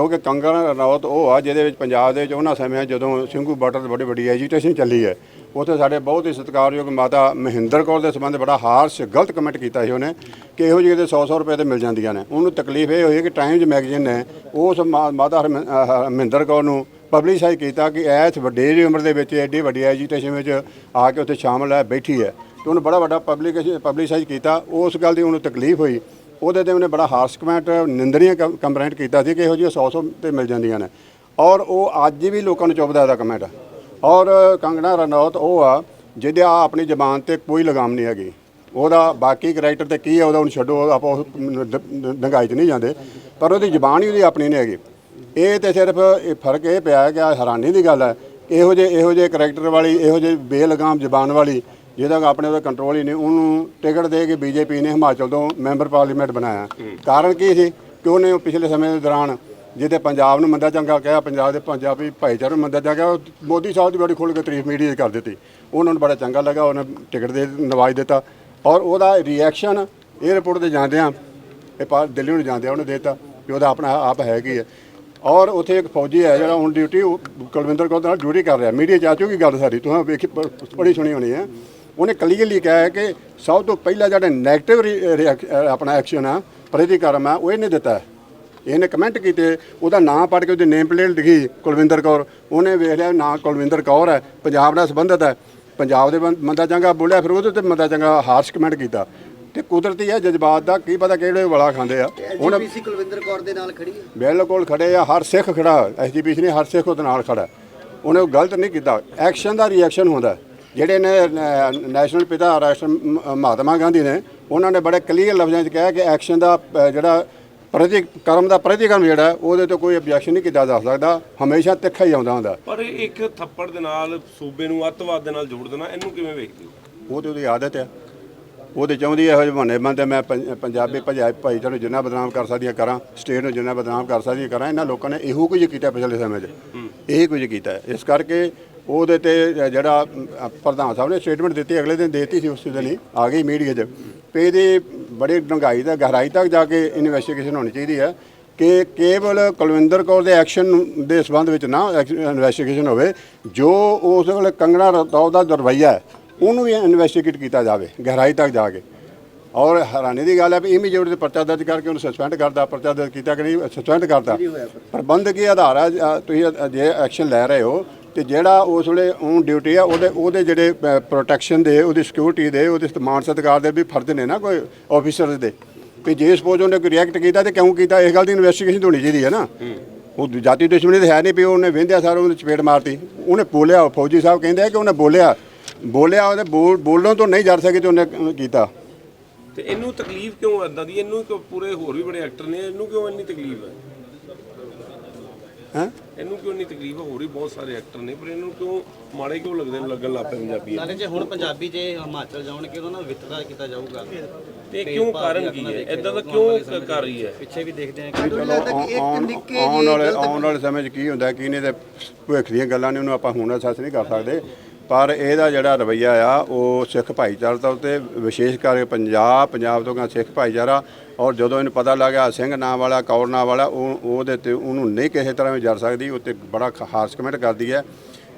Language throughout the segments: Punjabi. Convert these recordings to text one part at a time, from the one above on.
ਕਿਉਂਕਿ ਕੰਗਣਾ ਰਣੌਤ ਉਹ ਆ ਜਿਹਦੇ ਵਿੱਚ ਪੰਜਾਬ ਦੇ ਵਿੱਚ ਉਹਨਾਂ ਸਮਿਆਂ ਜਦੋਂ ਸਿੰਘੂ ਬਾਰਡਰ ਤੇ ਬੜੀ ਵੱਡੀ ਐਜੀਟੇਸ਼ਨ ਚੱਲੀ ਹੈ, ਉੱਥੇ ਸਾਡੇ ਬਹੁਤ ਹੀ ਸਤਿਕਾਰਯੋਗ ਮਾਤਾ ਮਹਿੰਦਰ ਕੌਰ ਦੇ ਸੰਬੰਧ ਬੜਾ ਹਾਰਸ਼ ਗਲਤ ਕਮੈਂਟ ਕੀਤਾ ਸੀ ਉਹਨੇ ਕਿ ਇਹੋ ਜਿਹੇ ਦੇ 100-100 ਰੁਪਏ ਤੇ ਮਿਲ ਜਾਂਦੀਆਂ ਨੇ। ਉਹਨੂੰ ਤਕਲੀਫ ਇਹ ਹੋਈ ਕਿ ਟਾਈਮਜ਼ ਮੈਗਜ਼ੀਨ ਨੇ ਉਸ ਮਾ- ਮਾਤਾ ਹਰਮ- ਅਹ ਮਹਿੰਦਰ ਕੌਰ ਨੂੰ ਪਬਲਿਸਾਈਜ਼ ਕੀਤਾ ਕਿ ਐਸ ਵੱਡੇ ਦੀ ਉਮਰ ਦੇ ਵਿੱਚ ਐਡੀ ਵੱਡੀ ਐਜੀਟੇਸ਼ਨ ਵਿੱਚ ਆ ਕੇ ਉੱਥੇ ਸ਼ਾਮਲ ਹੈ, ਬੈਠੀ ਹੈ। ਤੇ ਉਹਨੂੰ ਬੜਾ ਵੱਡਾ ਪਬਲਿਕੇਸ਼ਨ ਪਬਲਿਸਾਈਜ਼ ਕੀਤਾ। ਉਸ ਗੱਲ ਦੀ ਉਹਨੂੰ ਤਕਲੀਫ ਹੋਈ। ਉਹਦੇ ਤੇ ਉਹਨੇ ਬੜਾ ਹਾਰਸ਼ ਕਮੈਂਟ ਨਿੰਦਰੀਆਂ ਕੰਪਲੇਂਟ ਕੀਤਾ ਸੀ ਕਿ ਇਹੋ ਜਿਹੀਆਂ 100 100 ਤੇ ਮਿਲ ਜਾਂਦੀਆਂ ਨੇ। ਔਰ ਉਹ ਅੱਜ ਵੀ ਲੋਕਾਂ ਨੂੰ ਚੁੱਭਦਾ ਇਹਦਾ ਕਮੈਂਟ ਔਰ ਕੰਗਣਾ ਰਣੌਤ ਉਹ ਆ, ਜਿਹਦੇ ਆ ਆਪਣੀ ਜ਼ਬਾਨ ਤੇ ਕੋਈ ਲਗਾਮ ਨਹੀਂ ਹੈਗੀ। ਉਹਦਾ ਬਾਕੀ ਕਰੈਕਟਰ ਤੇ ਕੀ ਹੈ ਉਹਦਾ ਹੁਣ ਛੱਡੋ ਆਪਾਂ ਉਸ ਡੰਗਾਈ 'ਚ ਨਹੀਂ ਜਾਂਦੇ। ਪਰ ਉਹਦੀ ਜ਼ਬਾਨ ਹੀ ਉਹਦੀ ਆਪਣੀ ਨਹੀਂ ਹੈਗੀ। ਇਹ ਤੇ ਸਿਰਫ ਇਹ ਫ਼ਰਕ ਇਹ ਪਿਆ ਕਿ ਆਹ ਹੈਰਾਨੀ ਦੀ ਗੱਲ ਹੈ। ਇਹੋ ਜਿਹੇ ਇਹੋ ਜਿਹੇ ਕਰੈਕਟਰ ਵਾਲੀ, ਇਹੋ ਜਿਹੇ ਬੇਲਗਾਮ ਜ਼ਬਾਨ ਵਾਲੀ ਜਿਹਦਾ ਆਪਣੇ ਉਹਦਾ ਕੰਟਰੋਲ ਹੀ ਨਹੀਂ ਉਹਨੂੰ ਟਿਕਟ ਦੇ ਕੇ ਬੀਜੇਪੀ ਨੇ ਹਿਮਾਚਲ ਤੋਂ ਮੈਂਬਰ ਪਾਰਲੀਮੈਂਟ ਬਣਾਇਆ। ਕਾਰਨ ਕੀ ਸੀ ਕਿ ਉਹਨੇ ਪਿਛਲੇ ਸਮੇਂ ਦੇ ਦੌਰਾਨ ਜਿਹਦੇ ਪੰਜਾਬ ਨੂੰ ਮੰਦਾ ਚੰਗਾ ਕਿਹਾ ਪੰਜਾਬ ਦੇ ਪੰਜਾਬੀ ਭਾਈਚਾਰੇ ਨੂੰ ਮੰਦਾ ਚੰਗਾ ਉਹ ਮੋਦੀ ਸਾਹਿਬ ਦੀ ਬੜੀ ਖੁੱਲ੍ਹ ਕੇ ਤਾਰੀਫ ਮੀਡੀਆ 'ਚ ਕਰ ਦਿੱਤੀ। ਉਹਨਾਂ ਨੂੰ ਬੜਾ ਚੰਗਾ ਲੱਗਾ ਉਹਨੇ ਟਿਕਟ ਦੇ ਨਵਾਜ ਦਿੱਤਾ। ਔਰ ਉਹਦਾ ਰਿਐਕਸ਼ਨ 에ਅਰਪੋਰਟ ਤੇ ਜਾਂਦਿਆਂ ਇਹ ਪਾ ਦਿੱਲੀ ਨੂੰ ਜਾਂਦਿਆਂ ਉਹਨੇ ਦਿੱਤਾ ਕਿ ਉਹਦਾ ਆਪਣਾ ਆਪ ਹੈ ਕੀ ਹੈ। ਔਰ ਉੱਥੇ ਇੱਕ ਫੌਜੀ ਹੈ ਜਿਹੜਾ ਹੁਣ ਡਿਊਟੀ ਕੁਲਵਿੰਦਰ ਕੌਰ ਨਾਲ ਡਿਊਟੀ ਕਰ ਰਿਹਾ। ਮੀਡੀਆ 'ਚ ਆ ਚੁੱਕੀ ਗੱਲ ਸਾਰੀ ਤੁਸੀਂ ਵੇਖੀ ਬੜੀ ਸੁਣੀ ਹੋਣੀ ਹੈ। ਉਹਨੇ ਕਲੀਅਰਲੀ ਕਿਹਾ ਹੈ ਕਿ ਸਭ ਤੋਂ ਪਹਿਲਾ ਜਿਹੜਾ 네ਗੇਟਿਵ ਆਪਣਾ ਐਕਸ਼ਨ ਆ ਪ੍ਰਤੀਕਰਮ ਆ ਉਹ ਇਹਨੇ ਦਿੱਤਾ ਇਹਨੇ ਕਮੈਂਟ ਕੀਤੇ ਉਹਦਾ ਨਾਮ ਪੜ੍ਹ ਕੇ ਉਹਦੀ ਨੇਮ ਪਲੇਟ ਲਿਖੀ ਕੁਲਵਿੰਦਰ ਕੌਰ। ਉਹਨੇ ਵੇਖ ਲਿਆ ਨਾਂ ਕੁਲਵਿੰਦਰ ਕੌਰ ਹੈ ਪੰਜਾਬ ਨਾਲ ਸੰਬੰਧਿਤ ਹੈ। ਪੰਜਾਬ ਦੇ ਬੰ- ਮੰਦਾ ਚੰਗਾ ਬੋਲਿਆ ਫਿਰ ਉਹਦੇ ਤੇ ਮੰਦਾ ਚੰਗਾ ਹਾਰਸ਼ ਕਮੈਂਟ ਕੀਤਾ। ਤੇ ਕੁਦਰਤੀ ਹੈ ਜਜ਼ਬਾਤ ਦਾ ਕੀ ਪਤਾ ਕਿਹੜੇ ਵਾਲਾ ਖਾਂਦੇ ਆ। ਹੁਣ ਐਜੀਪੀਸੀ ਕੁਲਵਿੰਦਰ ਕੌਰ ਦੇ ਨਾਲ ਖੜੀ ਹੈ? ਬਿਲਕੁਲ ਖੜੇ ਆ ਹਰ ਸਿੱਖ ਖੜਾ ਐਸਜੀਪੀਸੀ ਨੇ ਹਰ ਸਿੱਖ ਉਹਦੇ ਨਾਲ ਖੜਾ। ਉਹਨੇ ਉਹ ਗਲਤ ਨਹੀਂ ਕੀਤਾ। ਐਕਸ਼ਨ ਦਾ ਰਿਐਕਸ਼ਨ ਹੁੰਦਾ ਜਿਹੜੇ ਨੇ ਨੈਸ਼ਨਲ ਪਿਤਾ ਰਾਸ਼ਟਰ ਮਹਾਤਮਾ ਗਾਂਧੀ ਨੇ ਉਹਨਾਂ ਨੇ ਬੜੇ ਕਲੀਅਰ ਲਫ਼ਜ਼ਾਂ 'ਚ ਕਿਹਾ ਕਿ ਐਕਸ਼ਨ ਦਾ ਜਿਹੜਾ ਪ੍ਰਤੀ ਕਰਮ ਦਾ ਪ੍ਰਤੀਕਰਮ ਜਿਹੜਾ ਉਹਦੇ ਤੇ ਕੋਈ ਆਬਜੈਕਸ਼ਨ ਨਹੀਂ ਕੀਤਾ ਜਾ ਸਕਦਾ ਹਮੇਸ਼ਾ ਤਿੱਖਾ ਹੀ ਆਉਂਦਾ ਹੁੰਦਾ। ਪਰ ਇੱਕ ਥੱਪੜ ਦੇ ਨਾਲ ਸੂਬੇ ਨੂੰ ਅੱਤਵਾਦ ਦੇ ਨਾਲ ਜੋੜ ਦੇਣਾ ਇਹਨੂੰ ਕਿਵੇਂ ਵੇਖਦੇ ਹੋ? ਉਹ ਤੇ ਉਹਦੀ ਆਦਤ ਹੈ। ਉਹਦੇ ਚਾਹੁੰਦੀ ਹੈ ਇਹੋ ਜਿਹੇ ਬਹਾਨੇ ਬੰਦੇ ਮੈਂ ਪੰਜ- ਪੰਜਾਬੀ ਭਾਈ ਭਾਈਚਾਰੇ ਨੂੰ ਜਿੰਨਾ ਬਦਨਾਮ ਕਰ ਸਕਦੀ ਹਾਂ ਕਰਾਂ ਸਟੇਟ ਨੂੰ ਜਿੰਨਾ ਬਦਨਾਮ ਕਰ ਸਕਦੀ ਹਾਂ ਕਰਾਂ ਇਹਨਾਂ ਲੋਕਾਂ ਨੇ ਇਹੋ ਕੁਝ ਕੀਤਾ ਪਿਛਲੇ ਸਮੇਂ 'ਚ। ਇਹੀ ਕੁਝ ਕੀਤਾ। ਇਸ ਕਰਕੇ ਉਹਦੇ ਤੇ ਜਿਹੜਾ ਪ੍ਰਧਾਨ ਸਾਹਿਬ ਨੇ ਸਟੇਟਮੈਂਟ ਦਿੱਤੀ ਅਗਲੇ ਦਿਨ ਦੇਤੀ ਸੀ ਉਸ ਦਿਨ ਹੀ ਆ ਗਈ ਮੀਡੀਆ 'ਚ। ਵੀ ਇਹਦੀ ਬੜੀ ਡੂੰਘਾਈ ਦਾ ਗਹਿਰਾਈ ਤੱਕ ਜਾ ਕੇ ਇਨਵੈਸਟੀਗੇਸ਼ਨ ਹੋਣੀ ਚਾਹੀਦੀ ਹੈ ਕਿ ਕੇਵਲ ਕੁਲਵਿੰਦਰ ਕੌਰ ਦੇ ਐਕਸ਼ਨ ਦੇ ਸੰਬੰਧ ਵਿੱਚ ਨਾ ਇਨਵੈਸਟੀਗੇਸ਼ਨ ਹੋਵੇ ਜੋ ਉਸ ਵੇਲੇ ਕੰਗਣਾ ਰਤੌਰ ਦਾ ਦਰਵਈਆ ਹੈ ਉਹਨੂੰ ਵੀ ਇਨਵੈਸਟੀਗੇਟ ਕੀਤਾ ਜਾਵੇ ਗਹਿਰਾਈ ਤੱਕ ਜਾ ਕੇ। ਔਰ ਹੈਰਾਨੀ ਦੀ ਗੱਲ ਹੈ ਵੀ ਇਮੀਡੀਏਟ ਤੇ ਪਰਚਾ ਦਰਜ ਕਰਕੇ ਉਹਨੂੰ ਸਸਪੈਂਡ ਕਰਦਾ ਪਰਚਾ ਦਰਜ ਕੀਤਾ ਕਿ ਨਹੀਂ ਸਸਪੈਂਡ ਕਰਦਾ ਪ੍ਰਬੰਧਕੀ ਆਧਾਰ ਹੈ ਤੁਸੀਂ ਜੇ ਐਕਸ਼ਨ ਲੈ ਰਹੇ ਹੋ ਤੇ ਜਿਹੜਾ ਉਸ ਵੇਲੇ ਔਨ ਡਿਊਟੀ ਆ ਉਹਦੇ ਉਹਦੇ ਜਿਹੜੇ ਪ੍ਰੋਟੈਕਸ਼ਨ ਦੇ ਉਹਦੀ ਸਿਕਿਉਰਿਟੀ ਦੇ ਉਹਦੇ ਸਤਿਮਾਨ ਸਤਿਕਾਰ ਦੇ ਵੀ ਫਰਜ਼ ਨੇ ਨਾ ਕੋਈ ਆਫੀਸਰ ਦੇ। ਵੀ ਜੇ ਸਪੋਜ਼ ਉਹਨੇ ਕੋਈ ਰਿਐਕਟ ਕੀਤਾ ਤੇ ਕਿਉਂ ਕੀਤਾ ਇਸ ਗੱਲ ਦੀ ਇਨਵੈਸਟੀਗੇਸ਼ਨ ਹੋਣੀ ਚਾਹੀਦੀ ਹੈ ਨਾ। ਉਹ ਜਾਤੀ ਦੁਸ਼ਮਣੀ ਤੇ ਹੈ ਨਹੀਂ ਵੀ ਉਹਨੇ ਵਿੰਦਿਆ ਸਾਰ ਉਹਨੇ ਚਪੇੜ ਮਾਰਤੀ। ਉਹਨੇ ਬੋਲਿਆ ਫੌਜੀ ਸਾਹਿਬ ਕਹਿੰਦੇ ਆ ਕਿ ਉਹਨੇ ਬੋਲਿਆ। ਬੋਲਿਆ ਉਹਦੇ ਬੋਲ ਬੋਲਣ ਤੋਂ ਨਹੀਂ ਜਰ ਸਕੇ ਤੇ ਉਹਨੇ ਕੀਤਾ। ਤੇ ਇਹਨੂੰ ਤਕਲੀਫ ਕਿਉਂ ਏਦਾਂ ਦੀ ਇਹਨੂੰ ਪੂਰੇ ਹੋਰ ਵੀ ਬੜੇ ਐਕਟਰ ਨੇ ਇਹਨੂੰ ਕਿਉਂ ਇੰਨੀ ਤਕਲੀਫ ਹੈ ਹੈ? ਇਹਨੂੰ ਕਿਉਂ ਇੰਨੀ ਤਕਲੀਫ? ਹੈ ਵੀ ਬਹੁਤ ਸਾਰੇ ਐਕਟਰ ਨੇ ਪਰ ਇਹਨੂੰ ਕਿਉਂ ਮਾੜੇ ਕਿਉਂ ਲੱਗਦੇ ਨੇ ਲੱਗਣ ਲੱਗ ਪਏ ਪੰਜਾਬੀ ਨਾਲੇ ਜੇ ਹੁਣ ਪੰਜਾਬੀ ਜੇ ਹਿਮਾਚਲ ਜਾਣਗੇ ਉਹਨਾਂ ਦਾ ਵਿਤਕਰਾ ਕੀਤਾ ਜਾਊਗਾ। ਤੇ ਕਿਉਂ ਕਾਰਨ ਕੀ ਹੈ? ਇਦਾਂ ਦਾ ਕਿਉਂ ਕ- ਕਰ ਰਹੀ ਹੈ? ਪਿੱਛੇ ਵੀ ਦੇਖਦੇ ਚਲੋ ਆਉਣ ਆਉਣ ਵਾਲੇ ਆਉਣ ਵਾਲੇ ਸਮੇਂ 'ਚ ਕੀ ਹੁੰਦਾ ਕੀ ਨਹੀਂ ਤੇ ਭਵਿੱਖ ਦੀਆਂ ਗੱਲਾਂ ਨੇ? ਉਹਨੂੰ ਆਪਾਂ ਹੁਣ ਅਸੈਸ ਨਹੀਂ ਕਰ ਸਕਦੇ। ਪਰ ਇਹਦਾ ਜਿਹੜਾ ਰਵਈਆ ਆ, ਉਹ ਸਿੱਖ ਭਾਈਚਾਰੇ ਤੋਂ ਉੱਤੇ ਵਿਸ਼ੇਸ਼ ਕਰਕੇ ਪੰਜਾਬ ਪੰਜਾਬ ਤੋਂ ਗਾ ਸਿੱਖ ਭਾਈਚਾਰਾ, ਔਰ ਜਦੋਂ ਇਹਨੂੰ ਪਤਾ ਲੱਗਾ ਸਿੰਘ ਨਾਂ ਵਾਲਾ, ਕੌਰ ਨਾਂ ਵਾਲਾ, ਉਹ, ਉਹਦੇ ਤੇ ਉਹਨੂੰ ਨਹੀਂ ਕਿਸੇ ਤਰ੍ਹਾਂ ਵੀ ਜਰ ਸਕਦੀ, ਉੱਤੇ ਬੜਾ ਖ- ਹਾਰਸ਼ ਕਮੈਂਟ ਕਰਦੀ ਹੈ।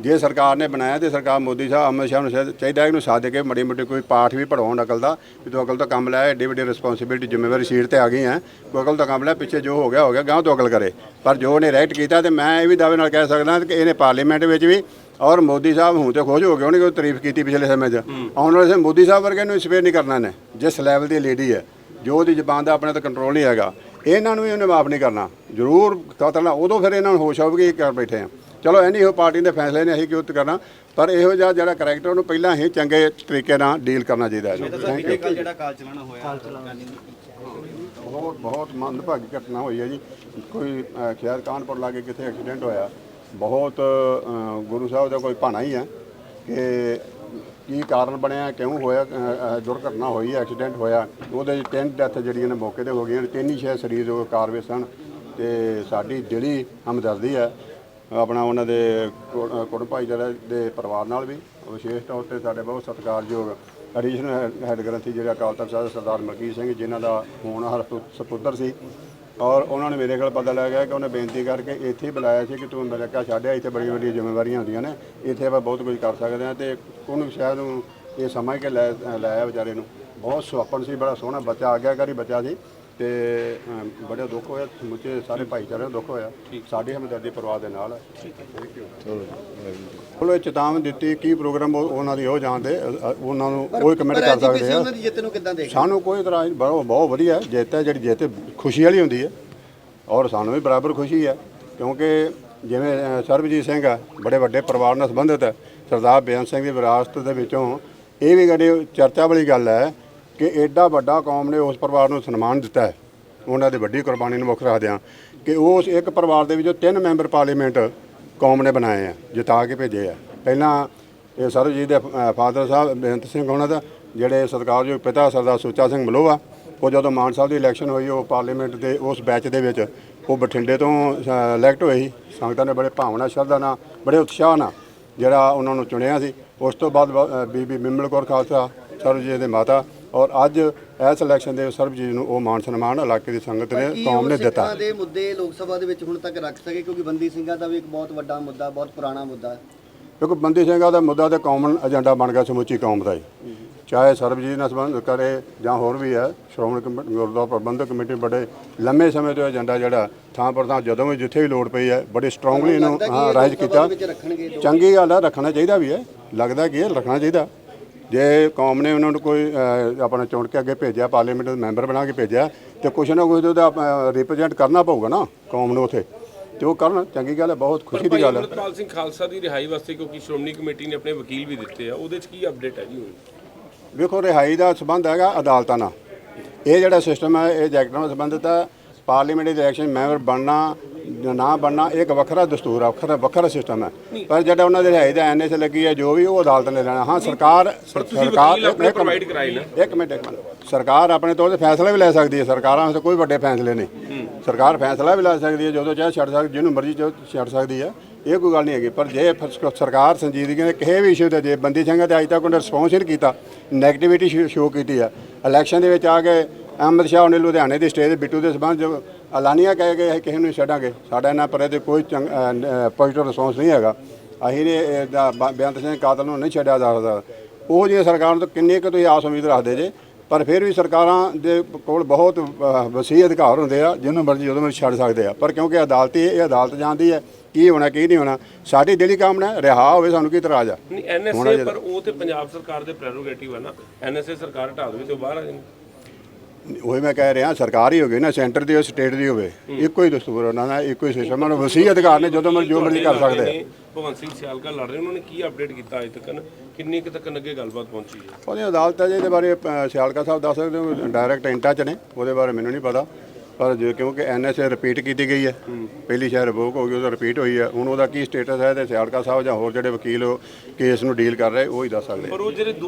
ਜੇ ਸਰਕਾਰ ਨੇ ਬਣਾਇਆ ਤੇ ਸਰਕਾਰ ਮੋਦੀ ਸਾਹਿਬ, ਅਮਿਤ ਸ਼ਾਹ ਨੂੰ ਸ਼ਾਇਦ ਚਾਹੀਦਾ ਇਹਨੂੰ ਸਾਥ ਦੇ ਕੇ ਮੜੀ ਮੋਟੀ ਕੋਈ ਪਾਠ ਵੀ ਪੜਾਉਣ ਅਕਲ ਦਾ, ਵੀ ਤੂੰ ਅਕਲ ਤੋਂ ਕੰਮ ਲੈ, ਏਡੀ ਵੱਡੀ ਰਿਸਪੌਂਸਿਬਿਲਟੀ ਜ਼ਿੰਮੇਵਾਰੀ ਸੀਟ ਤੇ ਆ ਗਈ ਹੈ ਕੋਈ ਅਕਲ ਤੋਂ ਕੰਮ ਲੈ, ਪਿੱਛੇ ਜੋ ਹੋ ਗਿਆ ਹੋ ਗਿਆ, ਗਾਂਹ ਤੋਂ ਅਕਲ ਕਰੇ। ਪਰ ਜੋ ਉਹਨੇ ਰਾਈਟ ਕੀਤਾ ਤੇ ਮੈਂ ਇਹ ਵੀ ਦਾਅਵੇ ਨਾਲ ਕਹਿ ਸਕਦਾ ਕਿ ਇਹਨੇ ਪਾਰਲੀਮੈਂਟ ਵਿੱਚ ਵੀ ਔਰ ਮੋਦੀ ਸਾਹਿਬ ਹੁਣ ਤੇ ਖੁਸ਼ ਹੋ ਗਏ ਉਹਨੇ ਕੋਈ ਤਾਰੀਫ ਕੀਤੀ ਪਿਛਲੇ ਸਮੇਂ 'ਚ। ਆਉਣ ਵਾਲੇ ਸਮੇਂ ਮੋਦੀ ਸਾਹਿਬ ਵਰਗੇ ਨੂੰ ਸਪੇਅਰ ਨਹੀਂ ਕਰਨਾ ਨੇ ਜਿਸ ਲੈਵਲ ਦੀ ਲੇਡੀ ਹੈ। ਜੋ ਉਹਦੀ ਜ਼ਬਾਨ ਦਾ ਆਪਣੇ ਤੇ ਕੰਟਰੋਲ ਨਹੀਂ ਹੈਗਾ। ਇਹਨਾਂ ਨੂੰ ਵੀ ਉਹਨੇ ਮਾਫ ਨਹੀਂ ਕਰਨਾ। ਜ਼ਰੂਰ ਕਤਲ ਉਦੋਂ ਫਿਰ ਇਹਨਾਂ ਨੂੰ ਹੋਸ਼ ਆਊਗੀ ਕਿ ਕਰ ਬੈਠੇ ਆ ਚਲੋ ਐਨੀ ਉਹ ਪਾਰਟੀ ਦੇ ਫੈਸਲੇ ਨੇ ਅਸੀਂ ਕਿਉਂ ਕਰਨਾ? ਪਰ ਇਹੋ ਜਿਹਾ ਜਿਹੜਾ ਕਰੈਕਟਰ ਉਹਨੂੰ ਪਹਿਲਾਂ ਹੀ ਚੰਗੇ ਤਰੀਕੇ ਨਾਲ ਡੀਲ ਕਰਨਾ ਚਾਹੀਦਾ ਹੈ ਥੈਂਕ ਯੂ ਜਿਹੜਾ ਕਾਲ ਚਲਾਣਾ ਹੋਇਆ ਕਾਲ ਬਹੁਤ ਬਹੁਤ ਮੰਦਭਾਗੀ ਘਟਨਾ ਹੋਈ ਹੈ ਜੀ। ਕੋਈ ਖੈਰ ਕਾਨਪੁਰ ਲਾਗੇ ਕਿਤੇ ਐਕਸੀਡੈਂਟ ਹੋਇਆ। ਬਹੁਤ ਗੁਰੂ ਸਾਹਿਬ ਦਾ ਕੋਈ ਭਾਣਾ ਹੀ ਹੈ ਕਿ ਕੀ ਕਾਰਨ ਬਣਿਆ ਕਿਉਂ ਹੋਇਆ ਦੁਰਘਟਨਾ ਹੋਈ ਐਕਸੀਡੈਂਟ ਹੋਇਆ। ਉਹਦੇ 'ਚ ਤਿੰਨ ਡੈਥ ਜਿਹੜੀਆਂ ਨੇ ਮੌਕੇ ਤੇ ਹੋ ਗਈਆਂ ਨੇ ਤਿੰਨ ਹੀ ਛੇ ਸਰੀਰ ਉਹ ਕਾਰ ਵਿੱਚ ਸਨ ਤੇ ਸਾਡੀ ਦਿਲੀ ਹਮਦਰਦੀ ਹੈ। ਆਪਣਾ ਉਹਨਾਂ ਦੇ ਕੁ- ਅ, ਕੁੜਮ ਭਾਈਚਾਰੇ ਦੇ ਪਰਿਵਾਰ ਨਾਲ ਵੀ ਵਿਸ਼ੇਸ਼ ਤੌਰ ਤੇ ਸਾਡੇ ਬਹੁਤ ਸਤਿਕਾਰਯੋਗ ਐਡੀਸ਼ਨਲ ਹੈਡ ਗ੍ਰੰਥੀ ਜਿਹੜਾ ਅਕਾਲ ਤਖਤ ਸਾਹਿਬ ਸਰਦਾਰ ਮਲਕੀਤ ਸਿੰਘ ਜਿਨ੍ਹਾਂ ਦਾ ਹੋਣਹਾਰ ਹਰ ਸਪੁੱਤਰ ਸੀ। ਔਰ ਉਹਨਾਂ ਨੇ ਮੇਰੇ ਕੋਲ ਪਤਾ ਲੱਗ ਗਿਆ ਕਿ ਉਹਨੇ ਬੇਨਤੀ ਕਰਕੇ ਇੱਥੇ ਹੀ ਬੁਲਾਇਆ ਸੀ ਕਿ ਤੂੰ ਅਮਰੀਕਾ ਛੱਡਿਆ। ਇੱਥੇ ਬੜੀ ਵੱਡੀਆਂ ਜ਼ਿੰਮੇਵਾਰੀਆਂ ਹੁੰਦੀਆਂ ਨੇ। ਇੱਥੇ ਆਪਾਂ ਬਹੁਤ ਕੁਝ ਕਰ ਸਕਦੇ ਹਾਂ ਤੇ ਉਹਨੂੰ ਸ਼ਾਇਦ ਨੂੰ ਇਹ ਸਮਝ ਕੇ ਲੈ ਲਾਇਆ ਵਿਚਾਰੇ ਨੂੰ। ਬਹੁਤ ਸੁਹੱਪਣ ਸੀ, ਬੜਾ ਸੋਹਣਾ ਬੱਚਾ ਆਗਿਆਕਾਰੀ ਬੱਚਾ ਸੀ। ਤੇ ਅਮ, ਬੜਾ ਦੁੱਖ ਹੋਇਆ ਸਮੁੱਚੇ ਸਾਰੇ ਭਾਈਚਾਰੇ ਨੂੰ ਦੁੱਖ ਹੋਇਆ। ਸਾਡੀ ਹਮਦਰਦੀ ਪਰਿਵਾਰ ਦੇ ਨਾਲ। ਹੈ। ਥੈਂਕ ਯੂ ਚਲੋ ਇਹ ਚੇਤਾਵਨੀ ਦਿੱਤੀ ਕੀ ਪ੍ਰੋਗਰਾਮ ਉਹ- ਉਹਨਾਂ ਦੀ ਉਹ ਜਾਣਦੇ ਉਹਨਾਂ ਨੂੰ ਉਹ ਕਮੈਂਟ ਕਰ ਸਕਦੇ ਆ। ਉਹਨਾਂ ਦੀ ਜਿੱਤ ਨੂੰ ਕਿੱਦਾਂ ਦੇਖ ਸਾਨੂੰ ਕੋਈ ਤਰ੍ਹਾਂ ਨਹੀਂ, ਬਹੁਤ ਬਹੁਤ ਵਧੀਆ ਜਿੱਤ ਹੈ ਜਿਹੜੀ ਜਿੱਤ ਖੁਸ਼ੀ ਵਾਲੀ ਹੁੰਦੀ ਹੈ। ਔਰ ਸਾਨੂੰ ਵੀ ਬਰਾਬਰ ਖੁਸ਼ੀ ਹੈ। ਕਿਉਂਕਿ ਜਿਵੇਂ ਅ, ਸਰਬਜੀਤ ਸਿੰਘ ਆ ਬੜੇ ਵੱਡੇ ਪਰਿਵਾਰ ਨਾਲ ਸੰਬੰਧਿਤ ਹੈ। ਸਰਦਾਰ ਬੇਅੰਤ ਸਿੰਘ ਦੀ ਵਿਰਾਸਤ ਦੇ ਵਿੱਚੋਂ ਇਹ ਵੀ ਕਦੇ ਚਰਚਾ ਵਾਲੀ ਗੱਲ ਹੈ ਕਿ ਐਡਾ ਵੱਡਾ ਕੌਮ ਨੇ ਉਸ ਪਰਿਵਾਰ ਨੂੰ ਸਨਮਾਨ ਦਿੱਤਾ ਹੈ। ਉਹਨਾਂ ਦੀ ਵੱਡੀ ਕੁਰਬਾਨੀ ਨੂੰ ਮੁੱਖ ਰੱਖਦਿਆਂ ਕਿ ਉਸ ਇੱਕ ਪਰਿਵਾਰ ਦੇ ਵਿੱਚੋਂ ਤਿੰਨ ਮੈਂਬਰ ਪਾਰਲੀਮੈਂਟ ਕੌਮ ਨੇ ਬਣਾਏ ਆ, ਜਿਤਾ ਕੇ ਭੇਜੇ ਆ। ਪਹਿਲਾਂ ਇਹ ਸਰਬਜੀਤ ਦੇ ਫਾਦਰ ਸਾਹਿਬ ਬੇਅੰਤ ਸਿੰਘ ਉਹਨਾਂ ਦਾ, ਜਿਹੜੇ ਸਤਿਕਾਰਯੋਗ ਪਿਤਾ ਸਰਦਾਰ ਸੁੱਚਾ ਸਿੰਘ ਮਲੋਵਾ ਉਹ ਜਦੋਂ ਮਾਨ ਸਾਹਿਬ ਦੀ ਇਲੈਕਸ਼ਨ ਹੋਈ, ਉਹ ਪਾਰਲੀਮੈਂਟ ਦੇ, ਉਸ ਬੈਚ ਦੇ ਵਿੱਚ ਉਹ ਬਠਿੰਡੇ ਤੋਂ ਇਲੈਕਟ ਹੋਏ ਸੀ। ਸੰਗਤਾਂ ਨੇ ਬੜੇ ਭਾਵਨਾ, ਸ਼ਰਧਾ ਨਾਲ, ਬੜੇ ਉਤਸ਼ਾਹ ਨਾਲ ਜਿਹੜਾ ਉਹਨਾਂ ਨੂੰ ਚੁਣਿਆ ਸੀ। ਉਸ ਤੋਂ ਬਾਅਦ ਬ- ਬੀਬੀ ਬਿਮਲ ਕੌਰ ਖਾਲਸਾ ਸਰਬਜੀਤ ਦੇ ਮਾਤਾ ਔਰ ਅੱਜ ਇਸ ਇਲੈਕਸ਼ਨ ਦੇ ਸਰਬਜੀਤ ਨੂੰ ਉਹ ਮਾਨ ਸਨਮਾਨ ਇਲਾਕੇ ਦੀ ਸੰਗਤ ਨੇ ਕੌਮ ਨੇ ਦਿੱਤਾ। ਦੇ ਮੁੱਦੇ ਲੋਕ ਸਭਾ ਦੇ ਵਿੱਚ ਹੁਣ ਤੱਕ ਰੱਖ ਸਕੇ? ਕਿਉਂਕਿ ਬੰਦੀ ਸਿੰਘਾਂ ਦਾ ਵੀ ਇੱਕ ਬਹੁਤ ਵੱਡਾ ਮੁੱਦਾ ਬਹੁਤ ਪੁਰਾਣਾ ਮੁੱਦਾ ਹੈ। ਕਿਉਂਕਿ ਬੰਦੀ ਸਿੰਘਾਂ ਦਾ ਮੁੱਦਾ ਤੇ ਕਾਮਨ ਏਜੰਡਾ ਬਣ ਗਿਆ ਸਮੁੱਚੀ ਕੌਮ ਦਾ ਹੀ। ਚਾਹੇ ਸਰਬਜੀਤ ਨਾਲ ਸੰਬੰਧ ਕਰੇ ਜਾਂ ਹੋਰ ਵੀ ਹੈ ਸ਼੍ਰੋਮਣੀ ਕਮੇਟੀ ਗੁਰਦੁਆਰਾ ਪ੍ਰਬੰਧਕ ਕਮੇਟੀ ਬੜੇ ਲੰਮੇ ਸਮੇਂ ਤੋਂ ਏਜੰਡਾ ਜਿਹੜਾ ਥਾਂ ਪਰ ਥਾਂ ਜਦੋਂ ਵੀ ਜਿੱਥੇ ਵੀ ਲੋੜ ਪਈ ਹੈ ਬੜੇ ਸਟਰੋਂਗਲੀ ਇਹਨੂੰ ਹਾਂ ਰਾਈਜ਼ ਕੀਤਾ। ਚੰਗੀ ਗੱਲ ਹੈ ਰੱਖਣਾ ਚਾਹੀਦਾ ਵੀ ਹੈ। ਲੱਗਦਾ ਕਿ ਇਹ ਰੱਖਣਾ ਚਾਹੀਦਾ। ਜੇ ਕੌਮ ਨੇ ਉਹਨਾਂ ਨੂੰ ਕੋਈ ਅਹ, ਆਪਣਾ ਚੁਣ ਕੇ ਅੱਗੇ ਭੇਜਿਆ ਪਾਰਲੀਮੈਂਟ ਦੇ ਮੈਂਬਰ ਬਣਾ ਕੇ ਭੇਜਿਆ ਤੇ ਕੁਛ ਨਾ ਕੁਛ ਉਹਦਾ ਰਿਪਰੈਜ਼ੈਂਟ ਕਰਨਾ ਪਊਗਾ ਨਾ ਕੌਮ ਨੂੰ ਉਥੇ। ਤੇ ਉਹ ਕਰਨ ਚੰਗੀ ਗੱਲ ਹੈ ਬਹੁਤ ਖੁਸ਼ੀ ਦੀ ਭਾਈ ਗੱਲ ਹੈ। ਅਮਰਪਾਲ ਸਿੰਘ ਖਾਲਸਾ ਦੀ ਰਿਹਾਈ ਵਾਸਤੇ ਕਿਉਂਕਿ ਸ਼੍ਰੋਮਣੀ ਕਮੇਟੀ ਨੇ ਆਪਣੇ ਵਕੀਲ ਵੀ ਦਿੱਤੇ ਆ ਉਹਦੇ 'ਚ ਕੀ ਅਪਡੇਟ ਹੈ ਜੀ ਹੁਣ? ਵੇਖੋ ਰਿਹਾਈ ਦਾ ਸਬੰਧ ਹੈਗਾ ਅਦਾਲਤਾਂ ਨਾਲ। ਇਹ ਜਿਹੜਾ ਸਿਸਟਮ ਹੈ ਇਹ ਜੈਕਟਾਂ ਨਾਲ ਸੰਬੰਧਿਤ ਹੈ। ਪਾਰਲੀਮੈਂਟ ਦੇ ਇਲੈਕਸ਼ਨ ਮੈਂਬਰ ਬਣਨਾ ਨਾ ਬਣਨਾ ਇਹ ਇੱਕ ਵੱਖਰਾ ਦਸਤੂਰ ਆ ਵੱਖਰਾ ਵੱਖਰਾ ਸਿਸਟਮ ਹੈ ਪਰ ਜਿਹੜਾ ਉਹਨਾਂ ਦੇ ਰਿਹਾਈ ਦਾ ਐਨਐਸ ਲੱਗੀ ਹੈ ਜੋ ਵੀ ਉਹ ਅਦਾਲਤ ਨੇ ਲੈਣਾ। ਹਾਂ ਸਰਕਾਰ ਨਾ। ਇੱਕ ਮਿੰਟ ਇੱਕ ਮਿੰਟ। ਸਰਕਾਰ ਆਪਣੇ ਤੌਰ ਤੇ ਫੈਸਲਾ ਵੀ ਲੈ ਸਕਦੀ ਹੈ। ਸਰਕਾਰਾਂ ਵਾਸਤੇ ਕੋਈ ਵੱਡੇ ਫੈਸਲੇ ਨਹੀਂ। ਸਰਕਾਰ ਫੈਸਲਾ ਵੀ ਲੈ ਸਕਦੀ ਹੈ ਜਦੋਂ ਚਾਹੇ ਛੱਡ ਸਕਦੀ ਜਿਹਨੂੰ ਮਰਜ਼ੀ ਛੱਡ ਸਕਦੀ ਹੈ। ਇਹ ਕੋਈ ਗੱਲ ਨਹੀਂ ਹੈਗੀ। ਪਰ ਜੇ ਸਰਕਾਰ ਸੰਜੀਦਗੀ ਨਾਲ ਕਿਸੇ ਵੀ ਇਸ਼ੂ ਤੇ ਜੇ ਬੰਦੀ ਸਿੰਘਾਂ ਤੇ ਅੱਜ ਤੱਕ ਉਹਨੇ ਰਿਸਪੌਂਸ ਹੀ ਨਹੀਂ ਕੀਤਾ ਨੈਗੇਟਿਵਿਟੀ ਸ਼ੋਅ ਕੀਤੀ ਹੈ ਇਲੈਕਸ਼ਨ ਦੇ ਵਿੱਚ ਆ ਕੇ ਅਹਿਮਦ ਸ਼ਾਹ ਨੇ ਲੁਧਿਆਣੇ ਦੀ ਸਟੇਜ ਬਿੱਟੂ ਦੇ ਸਬੰਧ ਜੋ ਐਲਾਨੀਆਂ ਕਹਿ ਗਏ ਅਸੀਂ ਕਿਸੇ ਨੂੰ ਛੱਡਾਂਗੇ। ਸਾਡਾ ਇਹਨਾਂ ਪਰੇ ਤੇ ਕੋਈ ਪੋਜ਼ਿਟਿਵ ਰਿਸਪੌਂਸ ਨਹੀਂ ਹੈਗਾ। ਅਸੀਂ ਨੇ ਬੇਅੰਤ ਸਿੰਘ ਕਾਤਲ ਨੂੰ ਨਹੀਂ ਛੱਡਿਆ ਜਾ ਸਕਦਾ। ਉਹ ਜੀ ਸਰਕਾਰ ਤੋਂ ਕਿੰਨੀ ਕੁ ਤੁਸੀਂ ਆਸ ਉਮੀਦ ਰੱਖਦੇ ਜੇ? ਪਰ ਫਿਰ ਵੀ ਸਰਕਾਰਾਂ ਦੇ ਕੋਲ ਬਹੁਤ ਵਸੀਹ ਅਧਿਕਾਰ ਹੁੰਦੇ ਆ ਜਿਹਨੂੰ ਮਰਜ਼ੀ ਉਦੋਂ ਮਰਜ਼ੀ ਛੱਡ ਸਕਦੇ ਆ। ਪਰ ਕਿਉਂਕਿ ਅਦਾਲਤੀ ਇਹ ਅਦਾਲਤ ਜਾਣਦੀ ਹੈ ਕੀ ਹੋਣਾ ਕੀ ਨਹੀਂ ਹੋਣਾ। ਸਾਡੀ ਦਿਲੀ ਕਾਮਨਾ ਹੈ, ਰਿਹਾ ਹੋਵੇ ਸਾਨੂੰ ਕੀ ਇਤਰਾਜ਼ ਆ। ਨਹੀਂ ਐਨਐਸਏ ਪਰ ਉਹ ਤੇ ਪੰਜਾਬ ਸਰਕਾਰ ਦੇ ਪ੍ਰੈਰੋਗੇਟਿਵ ਹੈ ਨਾ। ਐਨਐਸਏ ਸਰਕਾਰ ਤੇ ਉਹ ਬਾਹਰ ਆ ਜਾਣ। ਉਹੀ ਮੈਂ ਕਹਿ ਰਿਹਾ ਸਰਕਾਰ ਹੀ ਹੋਵੇ ਨਾ ਸੈਂਟਰ ਦੀ ਹੋਵੇ ਸਟੇਟ ਦੀ ਹੋਵੇ ਇੱਕੋ ਹੀ ਦਸਤੂਰ ਉਹਨਾਂ ਦਾ ਇੱਕੋ ਹੀ ਸਿਸਟਮ ਉਹਨਾਂ ਨੂੰ ਵਸੀਹ ਅਧਿਕਾਰ ਨੇ ਜਦੋਂ ਮਰਜ਼ੀ ਜੋ ਮਰਜ਼ੀ ਕਰ ਸਕਦੇ ਆ। ਭਗਵੰਤ ਸਿੰਘ ਸਿਆਲਕਾ ਲੜ ਰਹੇ ਉਹਨਾਂ ਨੇ ਕੀ ਅਪਡੇਟ ਕੀਤਾ ਅਜੇ ਤੱਕ? ਕਿੰਨੀ ਕੁ ਤੱਕ ਅੱਗੇ ਗੱਲਬਾਤ ਪਹੁੰਚੀ ਹੈ? ਉਹਦੀ ਅਦਾਲਤ ਹੈ ਜੀ ਇਹਦੇ ਬਾਰੇ ਅ, ਸਿਆਲਕਾ ਸਾਹਿਬ ਦੱਸ ਸਕਦੇ ਹੋ ਡਾਇਰੈਕਟ ਇੰਟਾ ਚ ਨੇ ਉਹਦੇ ਬਾਰੇ ਮੈਨੂੰ ਨਹੀਂ ਪਤਾ। ਪਰ ਜੇ ਕਿਉਂਕਿ ਐਨਐਸਏ ਰਿਪੀਟ ਕੀਤੀ ਗਈ ਹੈ ਪਹਿਲੀ ਸ਼ਾਇਦ ਰਿਵੋਕ ਹੋ ਗਈ ਉਹਦਾ ਰਿਪੀਟ ਹੋਈ ਹੈ। ਹੁਣ ਉਹਦਾ ਕੀ ਸਟੇਟਸ ਹੈ ਤੇ ਸਿਆਲਕਾ ਸਾਹਿਬ ਜਾਂ ਹੋਰ ਜਿਹੜੇ ਵਕੀਲ ਉਹ ਕੇਸ ਨੂੰ ਡੀਲ ਕਰ ਰਹੇ ਉਹ ਹੀ ਦੱਸ ਸਕਦੇ ਆ। ਪਰ ਉਹ ਜਿਹੜੇ ਦੋ